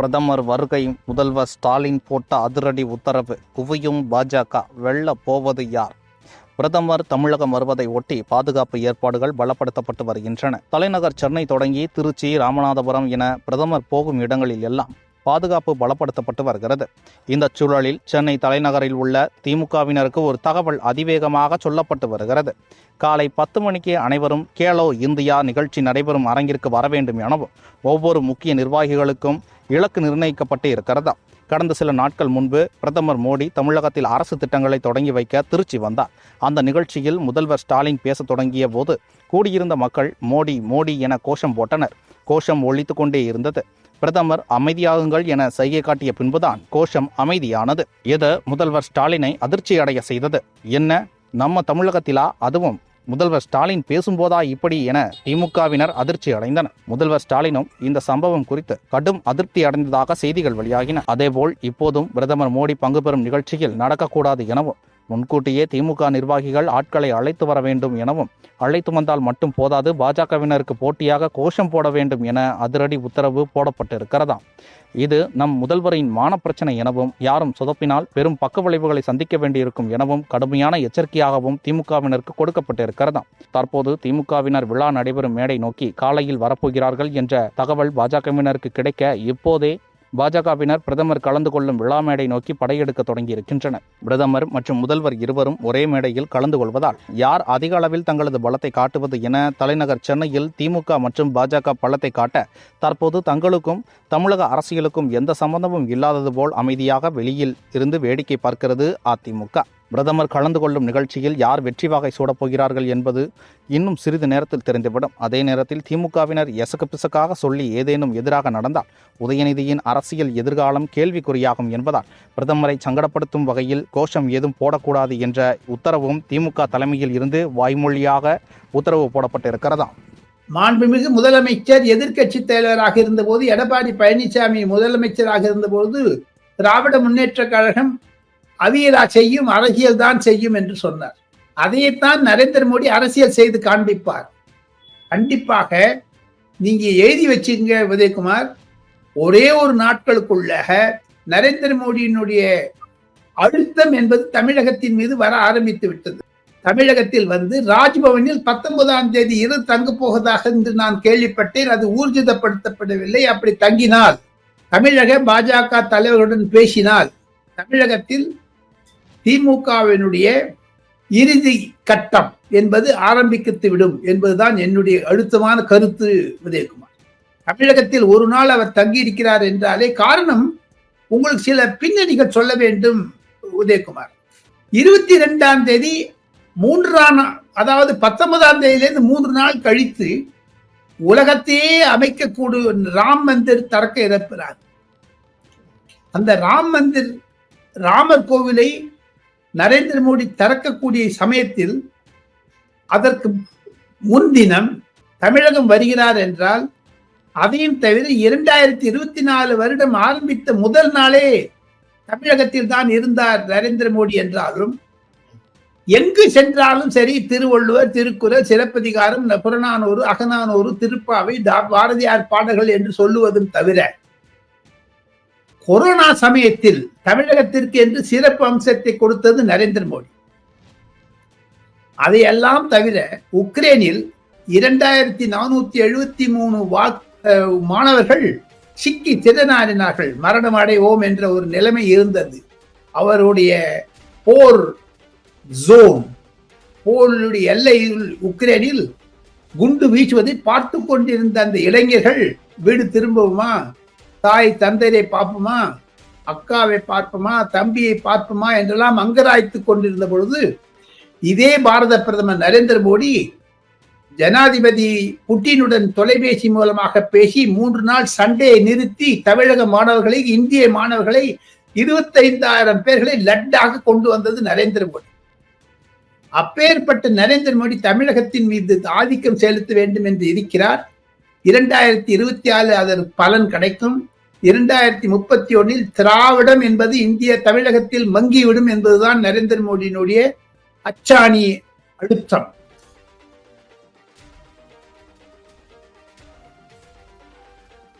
பிரதமர் வருகை முதல்வர் ஸ்டாலின் போட்ட அதிரடி உத்தரவு குவியும் பாஜக வெல்ல போவது யார்? பிரதமர் தமிழகம் வருவதை ஒட்டி பாதுகாப்பு ஏற்பாடுகள் பலப்படுத்தப்பட்டு வருகின்றன. தலைநகர் சென்னை தொடங்கி திருச்சி ராமநாதபுரம் என பிரதமர் போகும் இடங்களில் எல்லாம் பாதுகாப்பு பலப்படுத்தப்பட்டு வருகிறது. இந்த சூழலில் சென்னை தலைநகரில் உள்ள திமுகவினருக்கு ஒரு தகவல் அதிவேகமாக சொல்லப்பட்டு வருகிறது. காலை பத்து மணிக்கு அனைவரும் கேலோ இந்தியா நிகழ்ச்சி நடைபெறும் அரங்கிற்கு வர வேண்டும் எனவும் ஒவ்வொரு முக்கிய நிர்வாகிகளுக்கும் இலக்கு நிர்ணயிக்கப்பட்டு இருக்கிறதா கடந்த சில நாட்கள் முன்பு பிரதமர் மோடி தமிழகத்தில் அரசு திட்டங்களை தொடங்கி வைக்க திருச்சி வந்தார். அந்த நிகழ்ச்சியில் முதல்வர் ஸ்டாலின் பேசத் தொடங்கிய போது கூடியிருந்த மக்கள் மோடி மோடி என கோஷம் போட்டனர். கோஷம் ஒழித்து கொண்டே இருந்தது. பிரதமர் அமைதியாகுங்கள் என சைகை காட்டிய பின்புதான் கோஷம் அமைதியானது. இது முதல்வர் ஸ்டாலினை அதிர்ச்சி அடைய செய்தது? என்ன? நம்ம தமிழகத்திலா? அதுவும் முதல்வர் ஸ்டாலின் பேசும்போதா இப்படி என திமுகவினர் அதிர்ச்சி அடைந்தனர். முதல்வர் ஸ்டாலினும் இந்த சம்பவம் குறித்து கடும் அதிருப்தி அடைந்ததாக செய்திகள் வெளியாகின. அதேபோல் இப்போதும் பிரதமர் மோடி பங்கு பெறும் நிகழ்ச்சியில் நடக்கக்கூடாது எனவும் முன்கூட்டியே திமுக நிர்வாகிகள் ஆட்களை அழைத்து வர வேண்டும் எனவும் அழைத்து வந்தால் மட்டும் போதாது பாஜகவினருக்கு போட்டியாக கோஷம் போட வேண்டும் என அதிரடி உத்தரவு போடப்பட்டிருக்கிறதாம். இது நம் முதல்வரின் மான பிரச்சனை எனவும் யாரும் சொதப்பினால் பெரும் பக்க விளைவுகளை சந்திக்க வேண்டியிருக்கும் எனவும் கடுமையான எச்சரிக்கையாகவும் திமுகவினருக்கு கொடுக்கப்பட்டிருக்கிறதாம். தற்போது திமுகவினர் விழா நடைபெறும் மேடை நோக்கி காலையில் வரப்போகிறார்கள் என்ற தகவல் பாஜகவினருக்கு கிடைக்க இப்போதே பாஜகவினர் பிரதமர் கலந்து கொள்ளும் விழா மேடை நோக்கி படையெடுக்க தொடங்கியிருக்கின்றனர். பிரதமர் மற்றும் முதல்வர் இருவரும் ஒரே மேடையில் கலந்து கொள்வதால் யார் அதிக அளவில் தங்களது பலத்தை காட்டுவது என தலைநகர் சென்னையில் திமுக மற்றும் பாஜக பலத்தை காட்ட தற்போது தங்களுக்கும் தமிழக அரசியலுக்கும் எந்த சம்பந்தமும் இல்லாதது போல் அமைதியாக வெளியில் இருந்து வேடிக்கை பார்க்கிறது அதிமுக. பிரதமர் கலந்து கொள்ளும் நிகழ்ச்சியில் யார் வெற்றி வாகை சூடப்போகிறார்கள் என்பது இன்னும் சிறிது நேரத்தில் தெரிந்துவிடும். அதே நேரத்தில் திமுகவினர் எசக்கு பிசக்காக சொல்லி ஏதேனும் எதிராக நடந்தால் உதயநிதியின் அரசியல் எதிர்காலம் கேள்விக்குறியாகும் என்பதால் பிரதமரை சங்கடப்படுத்தும் வகையில் கோஷம் ஏதும் போடக்கூடாது என்ற உத்தரவும் திமுக தலைமையில் இருந்து வாய்மொழியாக உத்தரவு போடப்பட்டிருக்கிறதாம் மாண்புமிகு முதலமைச்சர் எதிர்க்கட்சி தலைவராக இருந்தபோது எடப்பாடி பழனிசாமி முதலமைச்சராக இருந்தபோது திராவிட முன்னேற்ற கழகம் அவியலா செய்யும் அரசியல் தான் செய்யும் என்று சொன்னார். அதைத்தான் நரேந்திர மோடி அரசியல் செய்து காண்பிப்பார். கண்டிப்பாக நீங்க எழுதி வச்சுங்க உதயகுமார். ஒரே ஒரு நாட்களுக்குள்ள நரேந்திர மோடியினுடைய அழுத்தம் என்பது தமிழகத்தின் மீது வர ஆரம்பித்து விட்டது. தமிழகத்தில் வந்து ராஜ்பவனில் பத்தொன்பதாம் தேதி இரு தங்க போவதாக என்று நான் கேள்விப்பட்டேன். அது ஊர்ஜிதப்படுத்தப்படவில்லை. அப்படி தங்கினால் தமிழக பாஜக தலைவருடன் பேசினால் தமிழகத்தில் திமுகவினுடைய இறுதி கட்டம் என்பது ஆரம்பித்து விடும் என்பதுதான் என்னுடைய அழுத்தமான கருத்து உதயகுமார். தமிழகத்தில் ஒரு நாள் அவர் தங்கி இருக்கிறார் என்றாலே காரணம் உங்களுக்கு சில பின்னணிகள் சொல்ல வேண்டும் உதயகுமார். இருபத்தி ரெண்டாம் தேதி மூன்றாம் அதாவது பத்தொன்பதாம் தேதியிலிருந்து மூன்று நாள் கழித்து உலகத்தையே அமைக்கக்கூடிய ராம் மந்திர் தரக்க இறப்பினார். அந்த ராம் மந்திர் ராமர் கோவிலை நரேந்திர மோடி திறக்கக்கூடிய சமயத்தில் அதற்கு முன்தினம் தமிழகம் வருகிறார் என்றால் அதையும் தவிர இரண்டாயிரத்தி இருபத்தி நாலு வருடம் ஆரம்பித்த முதல் நாளே தமிழகத்தில் தான் இருந்தார் நரேந்திர மோடி என்றாலும் எங்கு சென்றாலும் சரி திருவள்ளுவர் திருக்குறள் சிலப்பதிகாரம் புறநானூறு அகநானூறு திருப்பாவை பாரதியார் பாடல்கள் என்று சொல்லுவதும் தவிர கொரோனா சமயத்தில் தமிழகத்திற்கு என்று சிறப்பு அம்சத்தை கொடுத்தது நரேந்திர மோடி. அதையெல்லாம் தவிர உக்ரைனில் இரண்டாயிரத்தி நானூத்தி எழுபத்தி மூணு வாக் மாணவர்கள் சிக்கி திறனாடினார்கள் மரணம் அடைவோம் என்ற ஒரு நிலைமை இருந்தது. அவருடைய போர் ஜோன் போருடைய எல்லையில் உக்ரைனில் குண்டு வீசுவதை பார்த்து கொண்டிருந்த அந்த இளைஞர்கள் வீடு திரும்பவுமா தாய் தந்தையை பார்ப்போமா? அக்காவை பார்ப்போமா? தம்பியை பார்ப்போமா? என்றெல்லாம் அங்கராய்த்து கொண்டிருந்த பொழுது இதே பாரத பிரதமர் நரேந்திர மோடி ஜனாதிபதி புட்டினுடன் தொலைபேசி மூலமாக பேசி மூன்று நாள் சண்டையை நிறுத்தி தமிழக மாணவர்களை இந்திய மாணவர்களை இருபத்தைந்தாயிரம் பேர்களை லட்டாக கொண்டு வந்தது நரேந்திர மோடி. அப்பேற்பட்ட நரேந்திர மோடி தமிழகத்தின் மீது ஆதிக்கம் செலுத்த வேண்டும் என்று இருக்கிறார். இரண்டாயிரத்தி இருபத்தி ஆறு அதற்கு பலன் கிடைக்கும். இரண்டாயிரத்தி முப்பத்தி ஒன்னில் திராவிடம் என்பது இந்திய தமிழகத்தில் மங்கிவிடும் என்பதுதான் நரேந்திர மோடியினுடைய அச்சாணி அழுத்தம்.